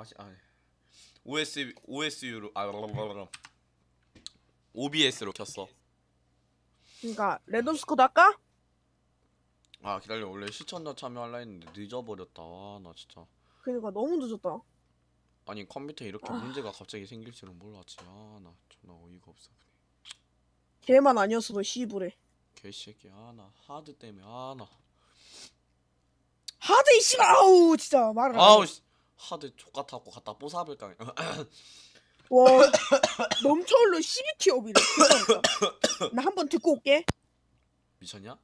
다시 아 OS OSU로 아. OBS로 켰어. 그러니까 레드스코드 할까? 아 기다려 원래 시청자 참여할라 했는데 늦어버렸다. 아, 나 진짜. 그러니까 너무 늦었다. 아니 컴퓨터에 이렇게 아. 문제가 갑자기 생길 줄은 몰랐지. 아나 존나 어이가 없어. 걔만 아니었어도 시부래. 개새끼 아나 하드 때문에 아나 하드 이 씨발 아우 진짜 말을 안 아우 해. 씨. 하드 족같아갖고 갖다 뽀사볼까 와 넘쳐흘러 12티업이래. 나 한 번 듣고 올게. 미쳤냐?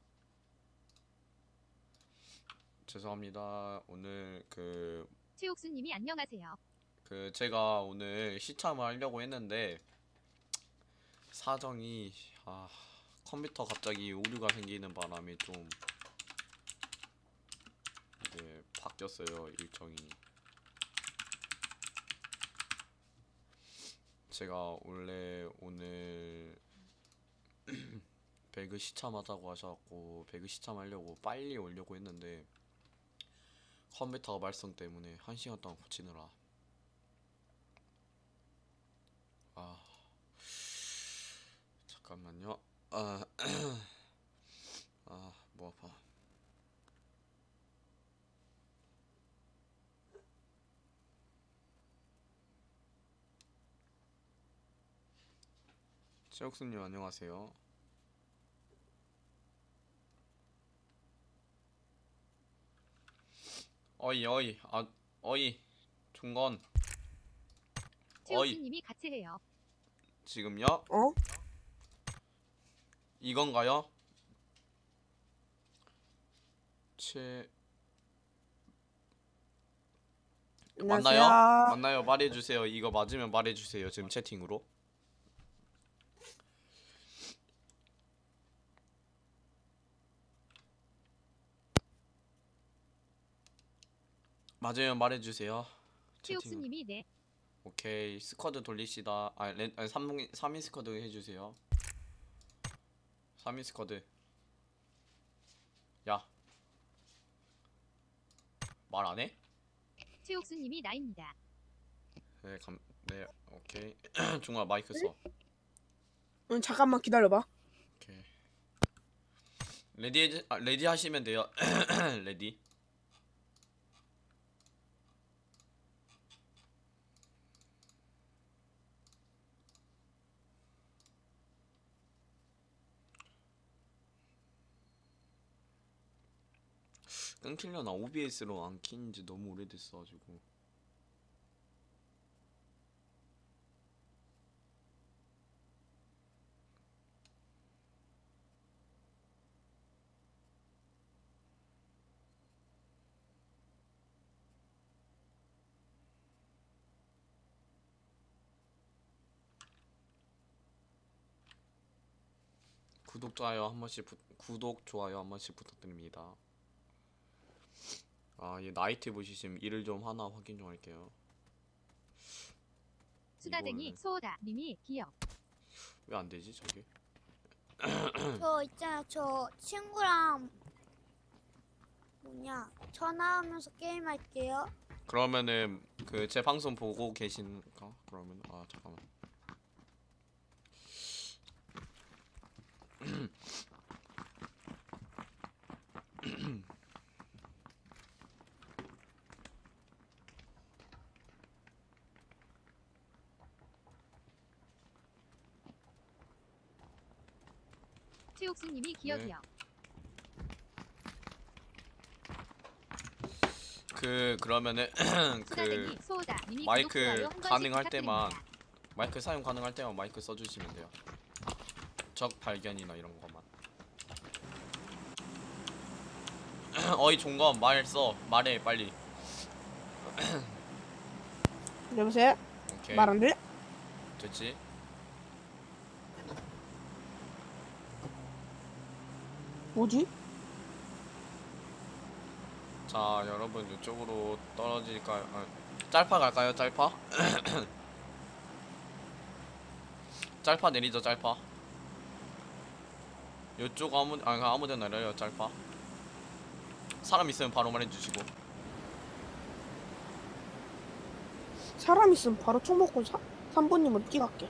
죄송합니다 오늘 그 최옥수님이 안녕하세요. 그 제가 오늘 시참을 하려고 했는데 사정이 아 컴퓨터 갑자기 오류가 생기는 바람에 좀 이제 바뀌었어요 일정이 제가 원래 오늘 배그 시참하자고 하셔갖고 배그 시참하려고 빨리 오려고 했는데 컴퓨터 말썽 때문에 한 시간 동안 고치느라 아 잠깐만요. 아, 아, 뭐 아파. 최옥수님 안녕하세요. 어이 어이 아 어이 중건 어이 최옥수님이 같이 해요. 지금요? 어? 이건가요? 채 안녕하세요. 맞나요? 맞나요? 말해주세요. 이거 맞으면 말해주세요. 지금 채팅으로. 맞으면 말해주세요. 최옥수님이 네. 오케이 스쿼드 돌리시다. 아, 렌, 아니 3인 3인 스쿼드 해주세요. 3인 스쿼드. 야. 말 안 해? 최옥수님이 나입니다. 네, 감, 네, 오케이. 중아 마이크 써. 응, 잠깐만 기다려봐. 오케이. 레디 해, 아, 레디 하시면 돼요. 레디. 끊기려나 OBS로 안 킨지 너무 오래됐어가지고. 구독 좋아요 한 번씩 부, 구독 좋아요 한 번씩 부탁드립니다. 아, 얘 나이트 보시면 일을 좀 하나 확인 좀 할게요. 수다쟁이 이거는- 소다 님이 기억. 왜 안 되지 저게? 저 있잖아 저 친구랑 뭐냐 전화하면서 게임할게요 그러면은 그 제 방송 보고 계신가? 그러면 아 잠깐만. 최옥수님이 기억이요. 그 그러면은 그 마이크 가능할 때만. 마이크 사용 가능할 때만 마이크 써주시면 돼요. 적 발견이나 이런 것만. 어이 종건 말 써. 말해 빨리. 여보세요? 오케이. 말안 들려? 됐지? 뭐지? 자 여러분 이쪽으로 떨어질까요? 아, 짤파 갈까요? 짤파? 짤파 내리죠 짤파 이쪽 아무 아 아무데나 내려요 짤파 사람 있으면 바로 말해주시고 사람 있으면 바로 총 먹고 사, 3번님으로 뛰갈게.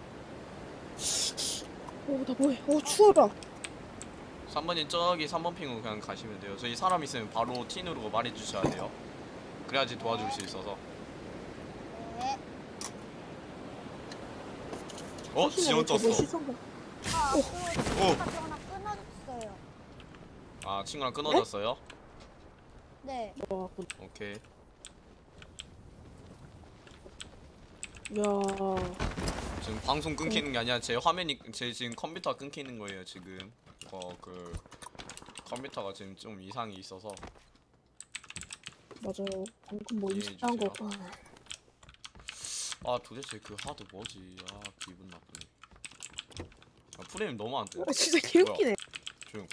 오, 나 뭐해? 오, 추워라. 3번님 저기 3번 핑으로 그냥 가시면 돼요. 저희 사람 있으면 바로 T 누르고 말해 주셔야 돼요. 그래야지 도와줄 수 있어서. 네. 어? 지원 떴어. 시선 봐. 아, 오. 그 오. 친구가 전화 끊어졌어요. 아 친구랑 끊어졌어요? 네. 와, 그- 오케이. 야, 지금 방송 끊기는 게 아니라 제 화면이 제 지금 컴퓨터가 끊기는 거예요 지금. 어 그 컴퓨터가 지금 좀 이상이 있어서 맞아요. 방금 뭐 이해해 이상한 거. 주세요. 아, 아 도대체 그 하드 뭐지? 아 기분 나쁘네. 아, 프레임 너무 안 뜨. 아, 진짜 개웃기네. 조용.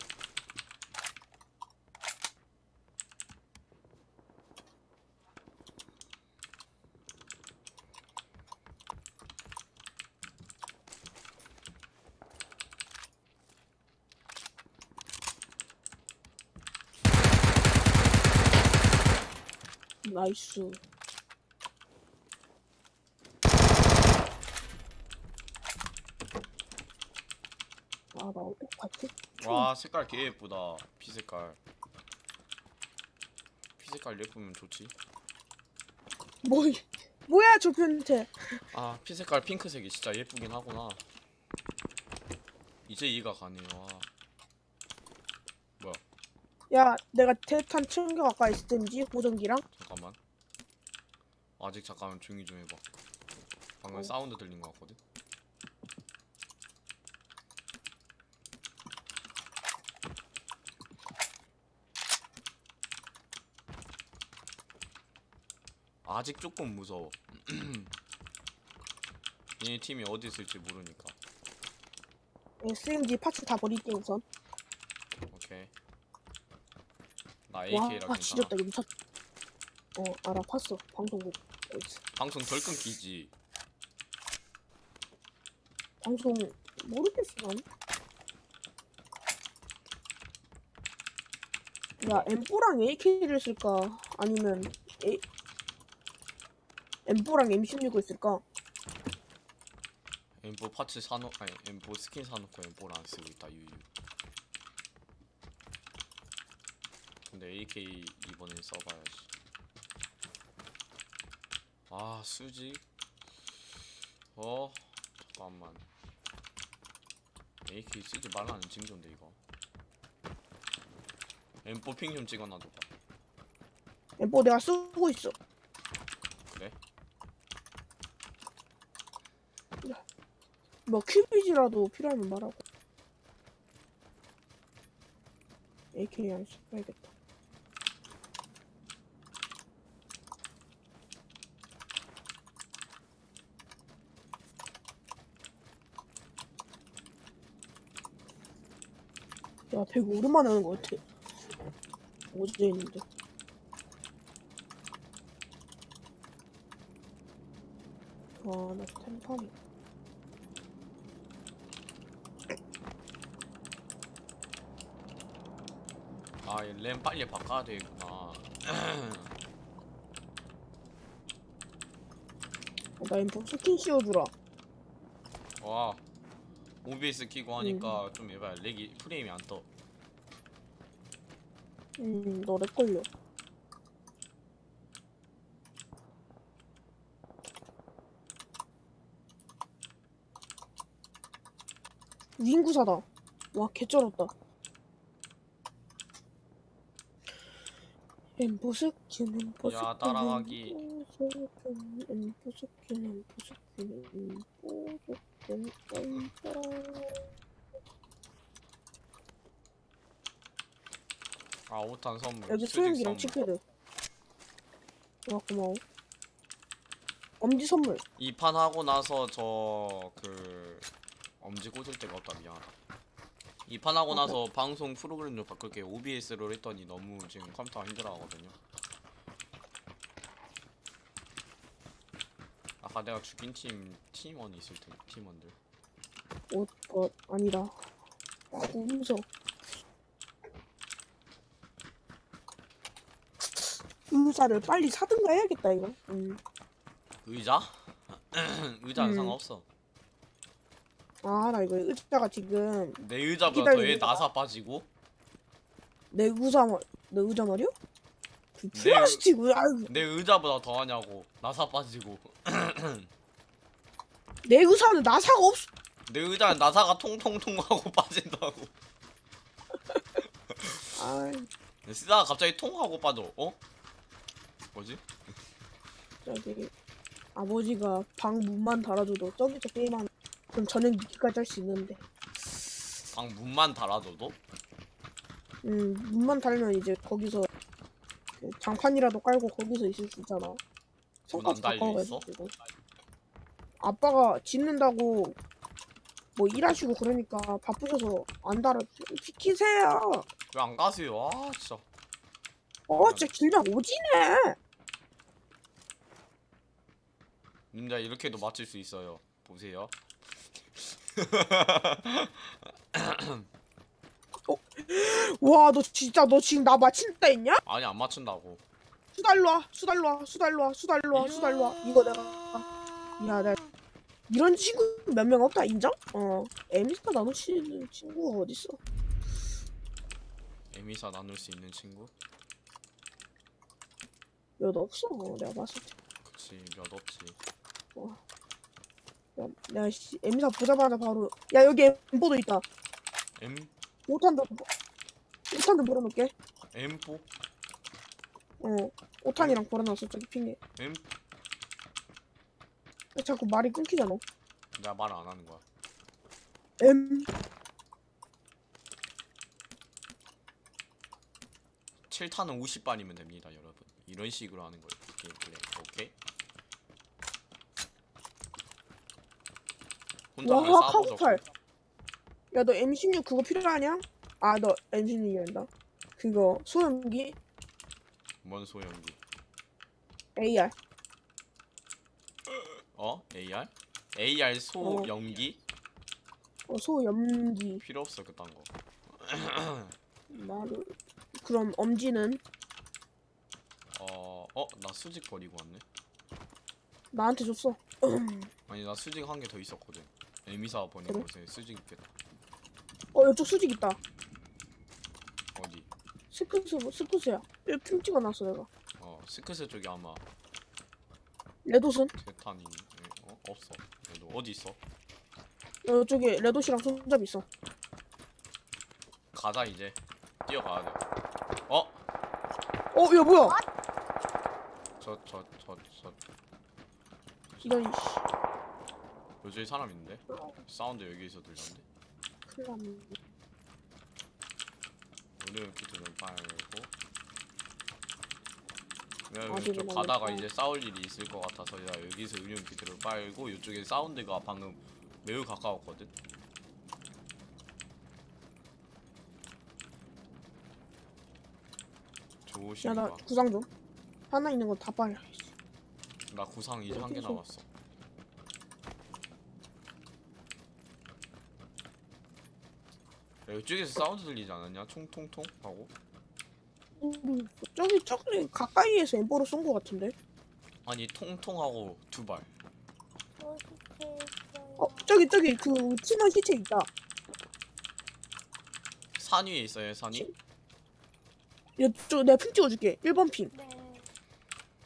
나이스. 아, 나 어떡하지? 와 색깔 개 예쁘다. 피 색깔. 피 색깔 예쁘면 좋지. 뭐, 뭐야, 저 변태. 아 피 색깔 핑크색이 진짜 예쁘긴 하구나. 이제 이해가 가네요. 아. 뭐야? 야, 내가 대탄 챙겨갈까 SMG 보정기랑? 잠깐만. 아직 잠깐만 조용히 좀 해봐. 방금 어. 사운드 들린 것 같거든. 아직 조금 무서워. 이 팀이 어디 있을지 모르니까. SMG 파츠 다 버릴게 우선. 오케이. 나 와, AK라 아. 지렸다 이거 미쳤. 어, 알아, 봤어. 방송국. 있어. 방송 덜 끊기지. 방송 모르겠어 난. 야 M4랑 AK를 쓸까 아니면 A... M4랑 M16을 쓸까? M4 파츠 사놓 아니 M4 스킨 사놓고 M4를 안 쓰고 있다 유유. 근데 AK 이번엔 써봐야지. 아 수직. 어 잠깐만. AK 쓰지 말라는 징조인데 이거. M4 핑좀 찍어놔줘봐. M4 내가 쓰고 있어. 그래? 뭐 큐비지라도 필요하면 말하고. AK 안 써야겠다. 야, 되게 오랜만에 하는 것 같아. 어제 했는데. 와, 나 템판이. 아램 빨리 바꿔야 되겠구나. 나 인포 스킨 씌워주라. 와 OBS 키고 하니까 좀 해봐요. 렉이 프레임이 안 떠. 음, 너래 걸려. 윙구사다. 와, 개쩔었다. 엠보스킨, 엠보스킨. 야, 따라가기. 엠보스킨, 엠보스킨, 엠보스킨, 엠보스킨. 아 5탄 선물. 여기 수직 선물. 치패드. 와, 고마워. 엄지 선물. 이 판 하고 나서 저 그 엄지 꽂을 데가 없다 미안하다. 이판 하고 어, 나서 방송 프로그램 좀 바꿀게요. OBS로 했더니 너무 지금 컴퓨터가 힘들어하거든요. 아까 내가 죽인 팀 팀원이 있을 텐데 팀원들. 옷, 것 아니다. 아, 무서워. 의사를 빨리 사든가 해야겠다, 이거. 음. 의자? 의자는 음. 상관없어. 아 나 이거 의자가 지금 내 의자보다 있다. 나사 빠지고 내 의자 말, 내 의자 말이야? 그내 플라스틱 의자 아이고, 내 의자보다 더하냐고 나사 빠지고 내 의자는 나사가 없어 내 의자는 나사가 통통통 하고 빠진다고 아이 쓰다가 갑자기 통 하고 빠져 어? 뭐지? 저기 아버지가 방 문만 달아줘도 저기서 게임하면 그럼 저녁 늦게까지 할 수 있는데. 방 문만 달아줘도? 음 문만 달면 이제 거기서 그 장판이라도 깔고 거기서 있을 수 있잖아. 문 성까지 달려 가까워가지고. 있어? 아빠가 짓는다고 뭐 일하시고 그러니까 바쁘셔서 안 달아. 시키세요. 왜 안 가세요? 아 진짜. 어 진짜 길면 오지네. 님들 이렇게도 맞출 수 있어요. 보세요 와 너 진짜 너 지금 나 맞힌다 했냐? 아니 안 맞춘다고. 수달로 와 수달로 와 수달로 와 수달로 와 수달로 와. 이거 내가 야 내가 이런 친구 몇 명 없다 인정? 어 에미스가 나눠 치는 친구가 어딨어? 에미사 나눌 수 있는 친구? 몇 없어 내가 봤을 때. 그치 몇 없지 야, 씨, 에미사 보자마자 바로 야 여기 엠보도 있다 M? 5탄도 5탄도 벌어놓을게 M4? 어 5탄이랑 벌어놨어 저기 핑에 M? 야, 자꾸 말이 끊기잖아 내가 말 안 하는 거야 M 7탄은 50발이면 됩니다 여러분 이런 식으로 하는 거예요 게임 플레이 오케이? 혼자 왜와 카고팔 야 너 M16 그거 필요하냐? 아 너 M16이란다. 그거 소염기? 뭔 소형기? AR 어? AR? AR 소연기? 어, 소염기. 필요 없어 그딴 거. 말을 그럼 엄지는? 어... 어? 나 수직 버리고 왔네. 나한테 줬어. 아니 나 수직 한 개 더 있었거든 에미사 버린 그래? 곳에 수직 있겠다. 어 이쪽 수직 있다. 어디? 스크스 스크스야. 여기 핑 찍어놨어 내가. 어 스크스 쪽에 아마 레도슨? 대탄이 어? 없어. 얘도 어디 있어? 어, 이쪽에 레도시랑 손잡이 있어. 가자 이제. 뛰어가야 돼. 어? 어 야 뭐야? 저 저 저 저. 이런 씨 여기 사람 있는데? 사운드 여기서 들렸는데? 큰일 났네 오늘 키트를 빨고 어디로 이쪽 가다가? 이제 싸울 일이 있을 것 같아서 내가 여기서 의료용 키트를 빨고 이쪽에 사운드가 방금 매우 가까웠거든 좋으시니까 야나 구상 좀 하나 있는 거 다 빨려 나 구상 이제 한 개? 남았어 야, 이쪽에서 사운드 들리지 않았냐? 총통통? 하고? 음, 저기 저기 가까이에서 엠보로 쏜 거 같은데? 아니 통통하고 두발. 어 저기 저기 그 팀원 시체 있다. 산 위에 있어요 산이? 핑 찍어줄게. 1번 핑. 네.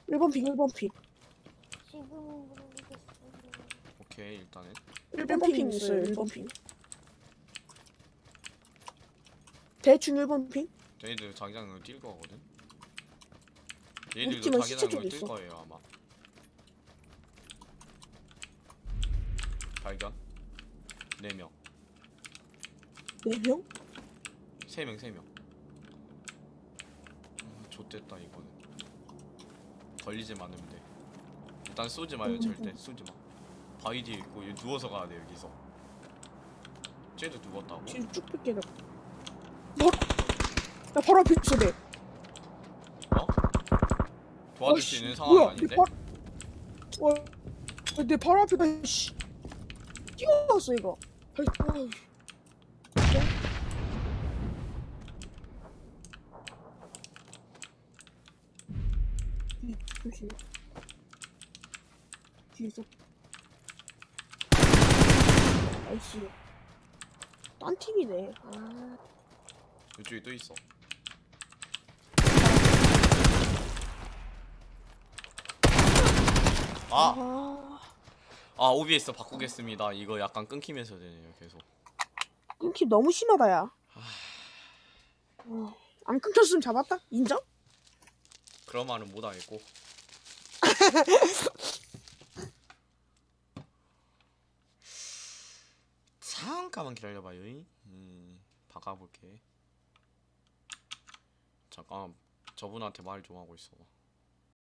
1번 핑 1번 핑. 지금 모르겠어요. 오케이 일단은. 1번 핑 있어요 1번 핑 대충 1번 핑? 저희들 자기장으로 뛸 거거든. 우리 자기장으로 쪽에 뛸 있어. 거예요 아마. 발견? 4명. 4명? 3명 3명. 음, 좆됐다 이거는. 걸리지만 않으면 돼. 일단 쏘지 마요 절대. 쏘지 마. 바위 뒤에 있고 얘 누워서 가야 돼 여기서. 쟤도 누웠다고? 뒤로 쭉 뺄게 나 바로 나 바로 앞에 있어 내 어? 도와줄 수 어이씨, 있는 뭐야, 아닌데? 내 바... 어, 내 바로 앞에 다 씨 뛰어왔어 얘가 아이, 아이. 이, 조심. 뒤에서 아이씨 딴 팀이네 아 이쪽에 또 있어. 아! 아, 아 OBS 바꾸겠습니다. 이거 약간 끊기면서 되네요 계속. 끊기 너무 심하다 야. 어, 안 끊겼으면 잡았다? 인정? 그런 말은 못하겠고. 잠깐만 기다려봐요. 음 바꿔볼게 잠깐 저분한테 말 좀 하고 있어